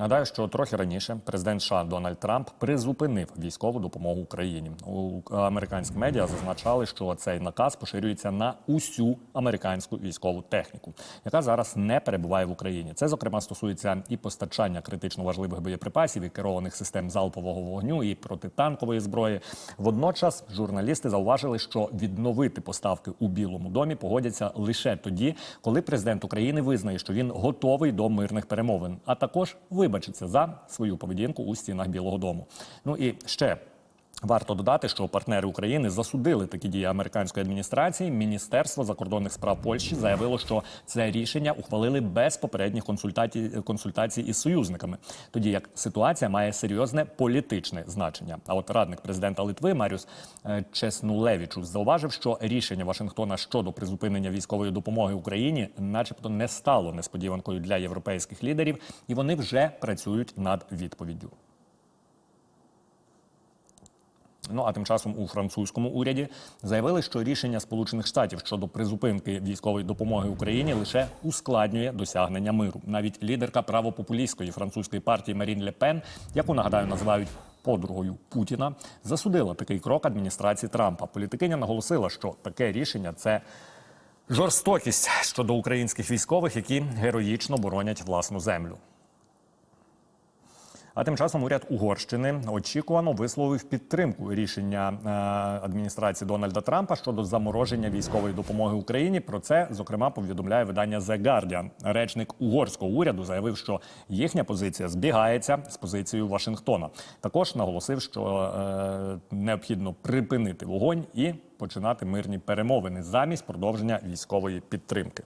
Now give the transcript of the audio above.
Нагадаю, що трохи раніше президент США Дональд Трамп призупинив військову допомогу Україні. У американські медіа зазначали, що цей наказ поширюється на усю американську військову техніку, яка зараз не перебуває в Україні. Це зокрема стосується і постачання критично важливих боєприпасів, і керованих систем залпового вогню, і протитанкової зброї. Водночас журналісти зауважили, що відновити поставки у Білому домі погодяться лише тоді, коли президент України визнає, що він готовий до мирних перемовин, а також вибачиться за свою поведінку у стінах Білого Дому. Ну і ще. Варто додати, що партнери України засудили такі дії американської адміністрації. Міністерство закордонних справ Польщі заявило, що це рішення ухвалили без попередніх консультацій, із союзниками, тоді як ситуація має серйозне політичне значення. А от радник президента Литви Маріус е, Чеснулевичус зауважив, що рішення Вашингтона щодо призупинення військової допомоги Україні, начебто, не стало несподіванкою для європейських лідерів, і вони вже працюють над відповіддю. Ну а тим часом у французькому уряді заявили, що рішення Сполучених Штатів щодо призупинки військової допомоги Україні лише ускладнює досягнення миру. Навіть лідерка правопопулістської французької партії Марін Ле Пен, яку нагадаю називають подругою Путіна, засудила такий крок адміністрації Трампа. Політикиня наголосила, що таке рішення це. Жорстокість щодо українських військових, які героїчно боронять власну землю. А тим часом уряд Угорщини очікувано висловив підтримку рішення е, адміністрації Дональда Трампа щодо замороження військової допомоги Україні. Про це зокрема повідомляє видання The Guardian. Речник угорського уряду заявив, що їхня позиція збігається з позицією Вашингтона. Також наголосив, що е, необхідно припинити вогонь і починати мирні перемовини замість продовження військової підтримки.